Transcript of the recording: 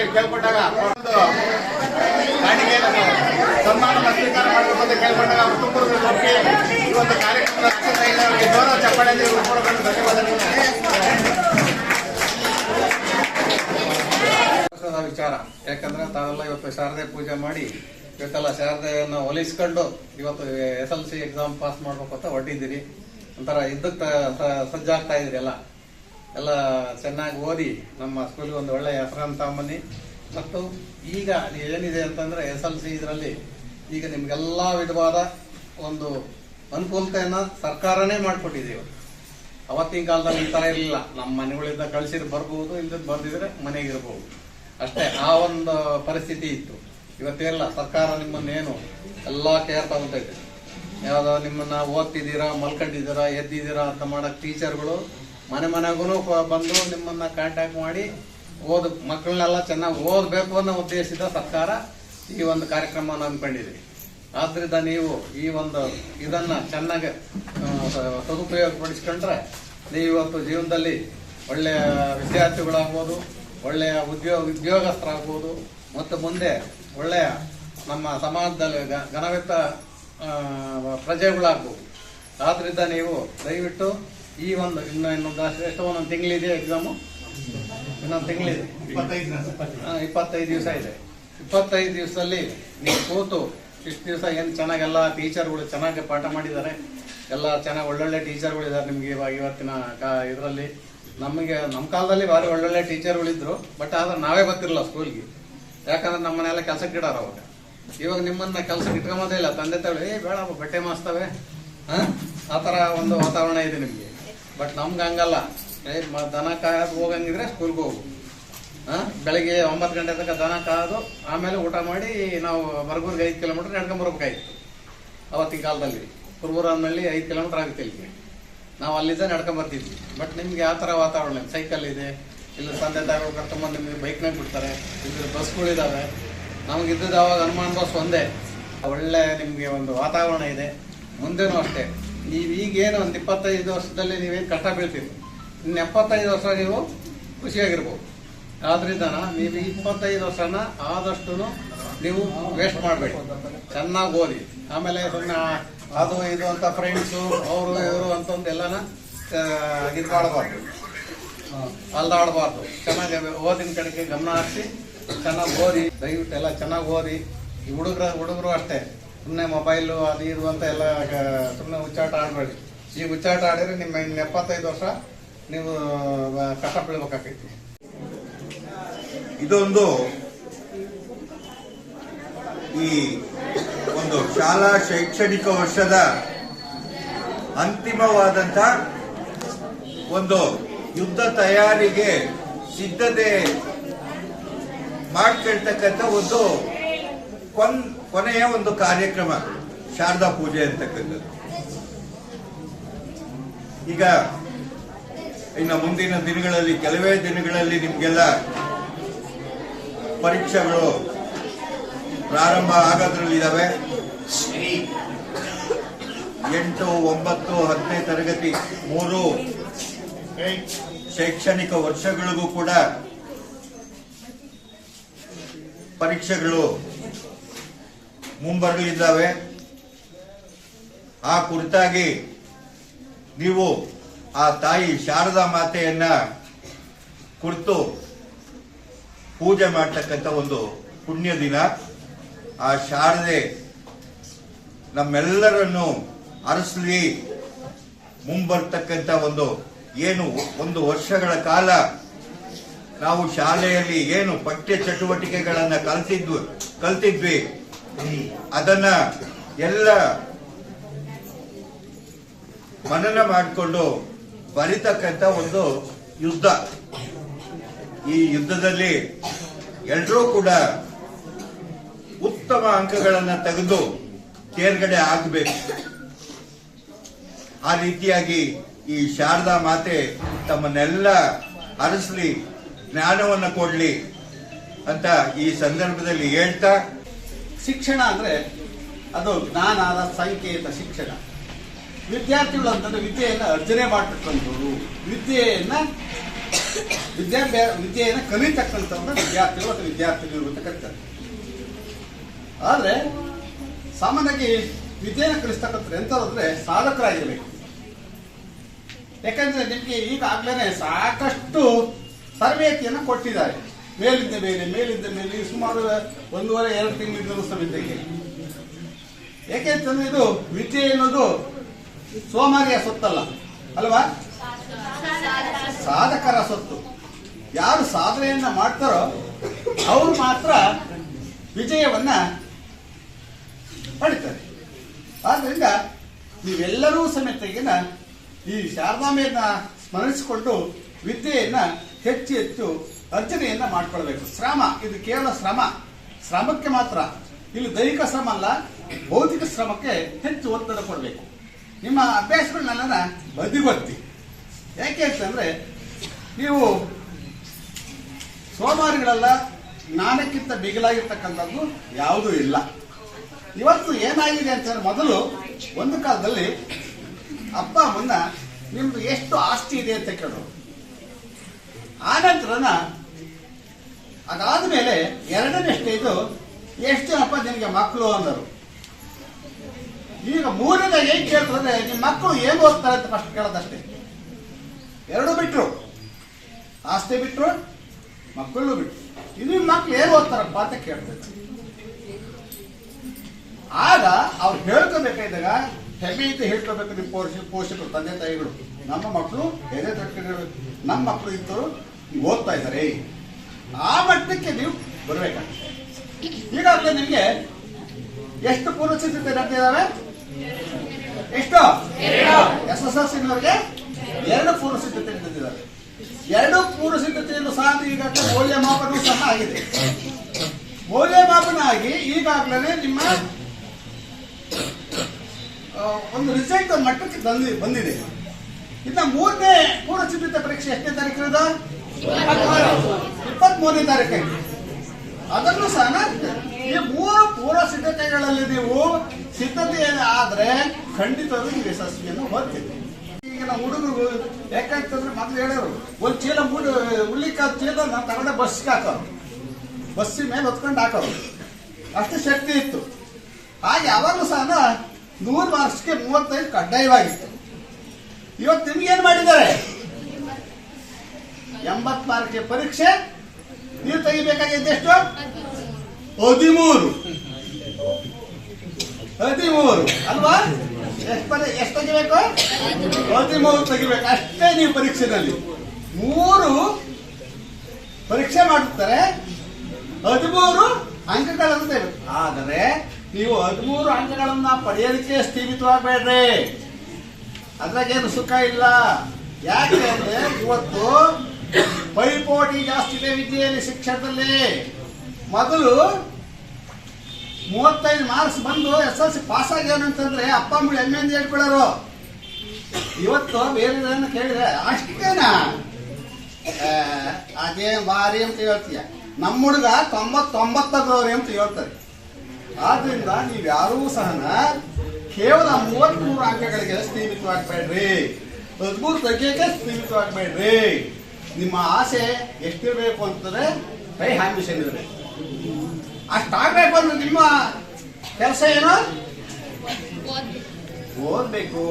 ಹೇಳಿ ಕೇಳ್ಕೊಂಡಾಗ ಕಾಣಿಕೆಯನ್ನು ಸನ್ಮಾನ ಸ್ವೀಕಾರ ಮಾಡಬೇಕಂತ ಕೇಳ್ಕೊಂಡಾಗ ಅವರು ತುಂಬ ಒಪ್ಪಿ ಈ ಒಂದು ಕಾರ್ಯಕ್ರಮದ ಅವರಿಗೆ ಗೌರವ ಚಪ್ಪಾಳೆಯಲ್ಲಿ ಕೊಡಬೇಕು ವಿಚಾರ. ಯಾಕಂದ್ರೆ ತಾವೆಲ್ಲ ಇವತ್ತು ಶಾರದೆ ಪೂಜೆ ಮಾಡಿ, ಇವತ್ತೆಲ್ಲ ಶಾರದೆಯನ್ನು ಹೊಲಿಸ್ಕೊಂಡು ಇವತ್ತು S L C exam pass ಮಾಡ್ಬೇಕು ಅಂತ ಹೊರಟಿದ್ದೀರಿ. ಒಂಥರ ಇದ್ದಕ್ಕೆ ಸಜ್ಜಾಗ್ತಾ ಇದ್ರಿ ಎಲ್ಲ. ಎಲ್ಲ ಚೆನ್ನಾಗಿ ಓದಿ ನಮ್ಮ ಸ್ಕೂಲ್ಗೆ ಒಂದು ಒಳ್ಳೆಯ ಹೆಸರನ್ನು ತಗೊಂಬನ್ನಿ. ಮತ್ತು ಈಗ ಏನಿದೆ ಅಂತಂದ್ರೆ ಎಸ್ ಎಲ್ ಸಿ ಇದರಲ್ಲಿ ಈಗ ನಿಮ್ಗೆಲ್ಲ ವಿಧವಾದ ಒಂದು ಅನುಕೂಲತೆಯನ್ನು ಸರ್ಕಾರನೇ ಮಾಡಿಕೊಟ್ಟಿದ್ದೀವಿ ಅವತ್ತಿನ ಕಾಲದಲ್ಲಿ ಈ ಥರ ಇರಲಿಲ್ಲ. ನಮ್ಮ ಮನೆಗಳಿಂದ ಕಳಿಸಿದ್ರೆ ಬರ್ಬೋದು ಇಲ್ಲದ ಬರ್ದಿದ್ರೆ ಮನೆಗಿರ್ಬೋದು ಅಷ್ಟೇ, ಆ ಒಂದು ಪರಿಸ್ಥಿತಿ ಇತ್ತು. ಇವತ್ತೇನಿಲ್ಲ ಸರ್ಕಾರ ನಿಮ್ಮನ್ನೇನು ಎಲ್ಲ ಕೇರ್ ತಗೊತೈತೆ ಯಾವುದೋ ನಿಮ್ಮನ್ನ ಓದ್ತಿದ್ದೀರಾ, ಮಲ್ಕೊಂಡಿದ್ದೀರಾ, ಎದ್ದಿದ್ದೀರಾ ಅಂತ ಮಾಡಕ್ ಟೀಚರ್ಗಳು ಮನೆ ಮನೆಗೂ ಬಂದು ನಿಮ್ಮನ್ನ ಕಾಂಟ್ಯಾಕ್ಟ್ ಮಾಡಿ ಓದ್ ಮಕ್ಕಳನ್ನೆಲ್ಲ ಚೆನ್ನಾಗಿ ಓದಬೇಕು ಅನ್ನೋ ಉದ್ದೇಶದ ಸರ್ಕಾರ ಈ ಒಂದು ಕಾರ್ಯಕ್ರಮವನ್ನು ಹಮ್ಮಿಕೊಂಡಿದೆ. ಆದ್ರಿಂದ ನೀವು ಈ ಒಂದು ಇದನ್ನ ಚೆನ್ನಾಗಿ ಸದುಪಯೋಗ ಪಡಿಸ್ಕೊಂಡ್ರೆ ಸದುಪಯೋಗಪಡಿಸ್ಕೊಂಡ್ರೆ ನೀವು ಇವತ್ತು ಜೀವನದಲ್ಲಿ ಒಳ್ಳೆಯ ವಿದ್ಯಾರ್ಥಿಗಳಾಗ್ಬೋದು, ಒಳ್ಳೆಯ ಉದ್ಯೋಗ ಉದ್ಯೋಗಸ್ಥರಾಗ್ಬೋದು, ಮತ್ತು ಮುಂದೆ ಒಳ್ಳೆಯ ನಮ್ಮ ಸಮಾಜದಲ್ಲಿ ಘನವೆತ್ತ ಪ್ರಜೆಗಳಾಗ್ಬೋದು. ಆದ್ರಿಂದ ನೀವು ದಯವಿಟ್ಟು ಈ ಒಂದು ಇನ್ನು ಇನ್ನೊಂದು ಎಷ್ಟೋ ಒಂದೊಂದು ತಿಂಗಳಿದೆ ಎಕ್ಸಾಮು ಇನ್ನೊಂದು ತಿಂಗಳಿದೆ. ಹಾ, ಇಪ್ಪತ್ತೈದು ದಿವಸ ಇದೆ. ಇಪ್ಪತ್ತೈದು ದಿವಸದಲ್ಲಿ ನೀವು ಕೂತು ಇಷ್ಟು ದಿವಸ ಏನು ಚೆನ್ನಾಗೆಲ್ಲ ಟೀಚರ್ಗಳು ಚೆನ್ನಾಗಿ ಪಾಠ ಮಾಡಿದ್ದಾರೆ. ಎಲ್ಲ ಚೆನ್ನಾಗಿ ಒಳ್ಳೊಳ್ಳೆ ಟೀಚರ್ಗಳು ಇದ್ದಾರೆ ನಿಮಗೆ ಇವಾಗ ಇವತ್ತಿನ ಇದರಲ್ಲಿ. ನಮಗೆ ನಮ್ಮ ಕಾಲದಲ್ಲಿ ಭಾರಿ ಒಳ್ಳೊಳ್ಳೆ ಟೀಚರ್ಗಳಿದ್ರು ಬಟ್ ಆದರೆ ನಾವೇ ಬರ್ತಿರಲ್ಲ ಸ್ಕೂಲ್ಗೆ. ಯಾಕಂದ್ರೆ ನಮ್ಮ ಮನೆಯಲ್ಲ ಕೆಲಸಕ್ಕೆ ಇಡಾರ ಅವಾಗ. ಇವಾಗ ನಿಮ್ಮನ್ನ ಕೆಲಸಕ್ಕೆ ಇಟ್ಕೊಂಬೋದೇ ಇಲ್ಲ. ತಂದೆ ತಾಯಿ ಏ ಬೇಡ ಬಟ್ಟೆ ಮಾಸ್ತವೆ. ಹಾಂ ಆ ಥರ ಒಂದು ವಾತಾವರಣ ಇದೆ ನಿಮಗೆ. ಬಟ್ ನಮ್ಗೆ ಹಂಗಲ್ಲ. ದನ ಕಾಯೋದು ಹೋಗಂಗಿದ್ರೆ ಸ್ಕೂಲ್ಗೆ ಹೋಗು. ಬೆಳಗ್ಗೆ ಒಂಬತ್ತು ಗಂಟೆ ತನಕ ದನ ಕಾಯೋದು, ಆಮೇಲೆ ಊಟ ಮಾಡಿ ನಾವು ಬರಗೂರ್ಗೆ ಐದು ಕಿಲೋಮೀಟರ್ ನಡ್ಕೊಂಬರ್ಬೇಕಾಯ್ತು ಅವತ್ತಿನ ಕಾಲದಲ್ಲಿ. ಕುರುಬೂರು ಅಂದ್ಮೇಲೆ ಐದು ಕಿಲೋಮೀಟರ್ ಆಗುತ್ತೆ ಇಲ್ಲಿಗೆ. ನಾವು ಅಲ್ಲಿಂದ ನಡ್ಕೊಂಬರ್ತಿದ್ವಿ ಬಟ್ ನಿಮ್ಗೆ ಯಾವ ಥರ ವಾತಾವರಣ? ಸೈಕಲ್ ಇದೆ, ಇಲ್ಲ ತಂದೆ ತಾಯಿಗಳು ಕರ್ಕೊಂಬಂದು ನಿಮಗೆ ಬೈಕ್ನಾಗ ಬಿಡ್ತಾರೆ ಇಲ್ಲಿ ಬಸ್ಗಳಿದ್ದಾವೆ ನಮಗೆ ಇದ್ದದ್ದು ಅವಾಗ ಹನುಮಾನ್ ಬಸ್ ಒಂದೇ. ಒಳ್ಳೆ ನಿಮಗೆ ಒಂದು ವಾತಾವರಣ ಇದೆ. ಮುಂದೆನೂ ಅಷ್ಟೇ. ನೀವು ಈಗೇನು ಒಂದು ಇಪ್ಪತ್ತೈದು ವರ್ಷದಲ್ಲಿ ನೀವೇನು ಕಷ್ಟ ಬೀಳ್ತೀರಿ? ಇನ್ನು ಎಪ್ಪತ್ತೈದು ವರ್ಷ ನೀವು ಖುಷಿಯಾಗಿರ್ಬೋದು. ಆದ್ರಿಂದ ನೀವು ಇಪ್ಪತ್ತೈದು ವರ್ಷನ ಆದಷ್ಟು ನೀವು ವೇಸ್ಟ್ ಮಾಡಬೇಡಿ. ಚೆನ್ನಾಗಿ ಓದಿ. ಆಮೇಲೆ ಸುಮ್ಮನೆ ಅದು ಇದು ಅಂತ ಫ್ರೆಂಡ್ಸು ಅವರು ಇವರು ಅಂತಂದೆಲ್ಲನ ಇದು ಮಾಡಬಾರ್ದು ಅಲ್ದಾಡಬಾರ್ದು. ಚೆನ್ನಾಗಿ ಓದಿನ ಕಡೆಗೆ ಗಮನ ಹರಿಸಿ, ಚೆನ್ನಾಗಿ ಓದಿ, ದಯವಿಟ್ಟು ಎಲ್ಲ ಚೆನ್ನಾಗಿ ಓದಿ. ಹುಡುಗರ, ಹುಡುಗರು ಅಷ್ಟೇ. ಸುಮ್ಮನೆ ಮೊಬೈಲು ಅದು ಇದು ಅಂತ ಎಲ್ಲ ಸುಮ್ಮನೆ ಹುಚ್ಚಾಟ ಆಡಬೇಡಿ. ಈ ಹುಚ್ಚಾಟ ಆಡಿದ್ರೆ ನಿಮ್ಮ ಇನ್ನು ಎಪ್ಪತ್ತೈದು ವರ್ಷ ನೀವು ಕಷ್ಟ ಇದೊಂದು ಈ ಒಂದು ಶಾಲಾ ಶೈಕ್ಷಣಿಕ ವರ್ಷದ ಅಂತಿಮವಾದಂತ ಒಂದು ಯುದ್ಧ ತಯಾರಿಗೆ ಸಿದ್ಧತೆ ಮಾಡ್ಕೊಳ್ತಕ್ಕಂಥ ಒಂದು ಕೊನ್, ಕೊನೆಯ ಒಂದು ಕಾರ್ಯಕ್ರಮ, ಶಾರದಾ ಪೂಜೆ ಅಂತಕ್ಕಂಥದ್ದು. ಈಗ, ಇನ್ನು ಮುಂದಿನ ದಿನಗಳಲ್ಲಿ, ಕೆಲವೇ ದಿನಗಳಲ್ಲಿ ನಿಮಗೆಲ್ಲ ಪರೀಕ್ಷೆಗಳು ಪ್ರಾರಂಭ ಆಗೋದ್ರಲ್ಲಿದ್ದಾವೆ. ಎಂಟು, ಒಂಬತ್ತು, ಹತ್ತನೇ ತರಗತಿ, ಮೂರು ಶೈಕ್ಷಣಿಕ ವರ್ಷಗಳಿಗೂ ಕೂಡ ಪರೀಕ್ಷೆಗಳು ಮುಂಬರಲಿದ್ದಾವೆ. ಆ ಕುರಿತಾಗಿ ನೀವು ಆ ತಾಯಿ ಶಾರದಾ ಮಾತೆಯನ್ನ ಕುರಿತು ಪೂಜೆ ಮಾಡ್ತಕ್ಕಂಥ ಒಂದು ಪುಣ್ಯ ದಿನ. ಆ ಶಾರದೆ ನಮ್ಮೆಲ್ಲರನ್ನು ಅರಸಲಿ ಮುಂಬರ್ತಕ್ಕಂಥ ಒಂದು ಏನು ಒಂದು ವರ್ಷಗಳ ಕಾಲ ನಾವು ಶಾಲೆಯಲ್ಲಿ ಏನು ಪಠ್ಯ ಚಟುವಟಿಕೆಗಳನ್ನು ಕಲ್ತಿದ್ವು, ಕಲ್ತಿದ್ವಿ. ಅದನ್ನ ಎಲ್ಲ ಮನನ ಮಾಡಿಕೊಂಡು ಬರಿತಕ್ಕಂಥ ಒಂದು ಯುದ್ಧ. ಈ ಯುದ್ಧದಲ್ಲಿ ಎಲ್ಲರೂ ಕೂಡ ಉತ್ತಮ ಅಂಕಗಳನ್ನ ತೆಗೆದು ತೇರ್ಗಡೆ ಆಗಬೇಕು ಆ ರೀತಿಯಾಗಿ ಈ ಶಾರದಾ ಮಾತೆ ತಮ್ಮನ್ನೆಲ್ಲ ಅರಸಲಿ ಜ್ಞಾನವನ್ನು ಕೊಡ್ಲಿ ಅಂತ ಈ ಸಂದರ್ಭದಲ್ಲಿ ಹೇಳ್ತಾ ಶಿಕ್ಷಣ ಅಂದ್ರೆ ಅದು ಜ್ಞಾನದ ಸಂಕೇತ ಶಿಕ್ಷಣ. ವಿದ್ಯಾರ್ಥಿಗಳು ಅಂತಂದ್ರೆ ವಿದ್ಯೆಯನ್ನು ಅರ್ಜನೆ ಮಾಡ್ತಕ್ಕಂಥವ್ರು. ವಿದ್ಯೆಯನ್ನು ವಿದ್ಯಾಭ್ಯಾಸ ವಿದ್ಯೆಯನ್ನು ಕಲಿತಕ್ಕಂಥವ್ರನ್ನ ವಿದ್ಯಾರ್ಥಿಗಳು ಅಥವಾ ವಿದ್ಯಾರ್ಥಿಗಳು ಅಂತ ಕರಿತಾರೆ. ಆದರೆ ಸಾಮಾನ್ಯವಾಗಿ ವಿದ್ಯೆಯನ್ನು ಕಲಿಸ್ತಕ್ಕಂಥ ಎಂಥವ್ರು ಅಂದ್ರೆ ಸಾಧಕರಾಗಿರ್ಬೇಕು. ಯಾಕಂದ್ರೆ ನಿಮಗೆ ಈಗಾಗಲೇ ಸಾಕಷ್ಟು ತರಬೇತಿಯನ್ನು ಕೊಟ್ಟಿದ್ದಾರೆ. ಮೇಲಿಂದ ಮೇಲೆ ಮೇಲಿಂದ ಮೇಲೆ ಸುಮಾರು ಒಂದೂವರೆ, ಎರಡು ತಿಂಗಳಿದ್ದರು ಸಮಿತಿಗೆ ಏಕೆಂತಂದ್ರೆ ಇದು ವಿದ್ಯೆ ಅನ್ನೋದು ಸೋಮಾರಿಯ ಸೊತ್ತಲ್ಲ, ಅಲ್ವಾ? ಸಾಧಕರ ಸೊತ್ತು. ಯಾರು ಸಾಧನೆಯನ್ನ ಮಾಡ್ತಾರೋ ಅವರು ಮಾತ್ರ ವಿಜಯವನ್ನ ಪಡಿತಾರೆ. ಆದ್ರಿಂದ ನೀವೆಲ್ಲರೂ ಸಮೇತಗಿನ ಈ ಶಾರದಾಂಬೆಯನ್ನ ಸ್ಮರಿಸಿಕೊಂಡು ವಿದ್ಯೆಯನ್ನ ಹೆಚ್ಚು ಹೆಚ್ಚು ಅರ್ಜನೆಯನ್ನ ಮಾಡ್ಕೊಳ್ಬೇಕು. ಶ್ರಮ, ಇದು ಕೇವಲ ಶ್ರಮ. ಶ್ರಮಕ್ಕೆ ಮಾತ್ರ. ಇಲ್ಲಿ ದೈಹಿಕ ಶ್ರಮ ಅಲ್ಲ, ಭೌತಿಕ ಶ್ರಮಕ್ಕೆ ಹೆಚ್ಚು ಒತ್ತಡ ಕೊಡಬೇಕು. ನಿಮ್ಮ ಅಭ್ಯಾಸಗಳನ್ನೆಲ್ಲ ಬದಿಗೊತ್ತಿ. ಯಾಕೆ ಅಂತಂದ್ರೆ, ನೀವು ಸೋಮಾರಿಗಳೆಲ್ಲ ಜ್ಞಾನಕ್ಕಿಂತ ಬಿಗಿಲಾಗಿರ್ತಕ್ಕಂಥದ್ದು ಯಾವುದೂ ಇಲ್ಲ. ಇವತ್ತು ಏನಾಗಿದೆ ಅಂತಂದ್ರೆ ಮೊದಲು ಒಂದು ಕಾಲದಲ್ಲಿ ಅಪ್ಪ, ಅಮ್ಮನ್ನ ನಿಮ್ದು ಎಷ್ಟು ಆಸ್ತಿ ಇದೆ ಅಂತ ಕೇಳೋರು. ಆನಂತರನ ಅದಾದ ಮೇಲೆ ಎರಡನೇ ಸ್ಟೇಜು ಎಷ್ಟು ಅಪ್ಪ ನಿನಗೆ ಮಕ್ಕಳು ಅಂದರು. ಈಗ ಮೂರನೇ ಏನ್ ಕೇಳ್ತಾರೆ ನಿಮ್ಮ ಮಕ್ಕಳು ಏನು ಓದ್ತಾರೆ ಅಂತ ಫಸ್ಟ್ ಕೇಳೋದಷ್ಟೇ. ಎರಡು ಬಿಟ್ರು. ಆಸ್ತಿ ಬಿಟ್ರು, ಮಕ್ಕಳು ಬಿಟ್ರು. ಇದು ನಿಮ್ಮ ಮಕ್ಳು ಏನು ಓದ್ತಾರಪ್ಪ ಅಂತ ಕೇಳ್ತಾರೆ. ಆಗ ಅವ್ರು ಹೇಳ್ಕೋಬೇಕಾದಾಗ ಹೆಮ್ಮೆಯಿಂದ ಹೇಳ್ಕೋಬೇಕು ನಿಮ್ಮ ಪೋಷ, ಪೋಷಕರು, ತಂದೆ ತಾಯಿಗಳು. ನಮ್ಮ ಮಕ್ಕಳು ಬೇರೆ ತಟ್ಟೆಗಳು ನಮ್ಮ ಮಕ್ಕಳು ಇದ್ದರು ಓದ್ತಾ ಇದ್ದಾರೆ. ಆ ಮಟ್ಟಕ್ಕೆ ನೀವು ಬರಬೇಕಾಗ್ತದೆ ಈಗಾಗಲೇ ನಿಮಗೆ ಎಷ್ಟು ಪೂರ್ವ ಸಿದ್ಧತೆ ನಡೆದಿದ್ದಾವೆ ಎಷ್ಟು? ಎಸ್ ಎಸ್ ಎಲ್ ಸಿನವರಿಗೆ ಎರಡು ಪೂರ್ವ ಸಿದ್ಧತೆ ನಡೆದಿದ್ದಾರೆ ಎರಡು ಪೂರ್ವ ಸಿದ್ಧತೆಯನ್ನು ಸಹ ಈಗಾಗಲೇ ಮೌಲ್ಯಮಾಪನ ಸಹ ಆಗಿದೆ. ಮೌಲ್ಯಮಾಪನ ಆಗಿ ಈಗಾಗಲೇ ನಿಮ್ಮ ಒಂದು ರಿಸಲ್ಟ್ ಮಟ್ಟಕ್ಕೆ ಬಂದಿ, ಬಂದಿದೆ. ಇನ್ನ ಮೂರನೇ ಪೂರ್ವ ಸಿದ್ಧತೆ ಪರೀಕ್ಷೆ ಎಷ್ಟನೇ ತಾರೀಕು ಮೂರನೇ ತಾರೀಕು ಅದನ್ನು ಸಹ ಈ ಮೂರು ಪೂರ್ವ ಸಿದ್ಧತೆಗಳಲ್ಲಿ ನೀವು ಸಿದ್ಧತೆ ಆದ್ರೆ ಖಂಡಿತವಾಗಿ ನೀವು ಯಶಸ್ವಿಯನ್ನು ಹೊಂದ್ತೀವಿ ಈಗಿನ ಹುಡುಗರು ಯಾಕಂತಂದ್ರೆ ಮೊದಲು ಹೇಳೋರು, ಒಂದು ಚೀಲ ಮೂಡು ಉಳ್ಳಿಕಾದ ಚೀಲ, ನಾನು ತಗೊಂಡೆ ಬಸ್ಗೆ ಹಾಕೋರು. ಬಸ್ಸಿನ ಮೇಲೆ ಹೊತ್ಕೊಂಡು ಹಾಕೋರು. ಅಷ್ಟು ಶಕ್ತಿ ಇತ್ತು. ಹಾಗೆ ಯಾವಾಗಲೂ ಸಹ ನೂರು ಮಾರ್ಕ್ಸ್ಗೆ ಮೂವತ್ತೈದು ಕಡ್ಡಾಯವಾಗಿತ್ತು. ಇವತ್ತು ನಿಮ್ಗೇನ್ ಮಾಡಿದ್ದಾರೆ? ಎಂಬತ್ ಮಾರ್ಕ್ಗೆ ಪರೀಕ್ಷೆ ನೀವು ತೆಗಿಬೇಕಾಗಿದ್ದ ಎಷ್ಟು? ಹದಿಮೂರು. ಹದಿಮೂರು. ಅಲ್ವಾ? ಎಷ್ಟು ಎಷ್ಟು ತೆಗಿಬೇಕು? ಹದಿಮೂರು ತೆಗಿಬೇಕು. ಅಷ್ಟೇ ನೀವು ಪರೀಕ್ಷೆನಲ್ಲಿ. ಮೂರು ಪರೀಕ್ಷೆ ಮಾಡುತ್ತಾರೆ. ಹದಿಮೂರು ಅಂಕಗಳನ್ನು ತೆಗೆದು ಆದರೆ ನೀವು ಹದಿಮೂರು ಅಂಕಗಳನ್ನ ಪಡೆಯಲಿಕ್ಕೆ ಸ್ಥೀಮಿತವಾಗಬೇಡ್ರಿ ಅದ್ರಾಗೇನು ಸುಖ ಇಲ್ಲ. ಯಾಕೆ ಅಂದ್ರೆ ಇವತ್ತು ಪೈಪೋಟಿ ಜಾಸ್ತಿ ಇದೆ ವಿದ್ಯೆಯಲ್ಲಿ, ಶಿಕ್ಷಣದಲ್ಲಿ. ಮೊದಲು ಮೂವತ್ತೈದು ಮಾರ್ಕ್ಸ್ ಬಂದು ಎಸ್ ಎಲ್ ಸಿ ಪಾಸ್ ಆಗ್ಯಾನ ಅಂತಂದ್ರೆ ಅಪ್ಪ, ಅಮ್ಮ ಹೆಮ್ಮೆಯಿಂದ ಹೇಳ್ಕೊಳ್ಳೋರು ಇವತ್ತು ಬೇರೆ ಕೇಳಿದ್ರೆ, ಅಷ್ಟೇನಾ? ಅದೇ ಬಾರಿ ಅಂತ ಹೇಳ್ತೀಯ. ನಮ್ಮ ಹುಡುಗ ತೊಂಬತ್ತೊಂಬತ್ತಗ್ರವ್ರಿ ಅಂತ ಹೇಳ್ತಾರೆ. ಆದ್ರಿಂದ ನೀವು ಯಾರೂ ಸಹ ಕೇವಲ ಮೂವತ್ಮೂರು ಅಂಕಗಳಿಗೆ ಸ್ಥೀಮಿತವಾಗಬೇಡ್ರಿ ಹದಿಮೂರು ತೆಗಿಯಕ್ಕೆ ಸ್ಥೀಮಿತವಾಗಬೇಡ್ರಿ ನಿಮ್ಮ ಆಸೆ ಎಷ್ಟಿರಬೇಕು ಅಂತಂದ್ರೆ ಕೈ ಆಂಬಿಷನ್ ಇರಬೇಕು ಅಷ್ಟಾಗಬೇಕು ಅಂದ್ರೆ ನಿಮ್ಮ ಕೆಲಸ ಏನು? ಓದ್ಬೇಕು.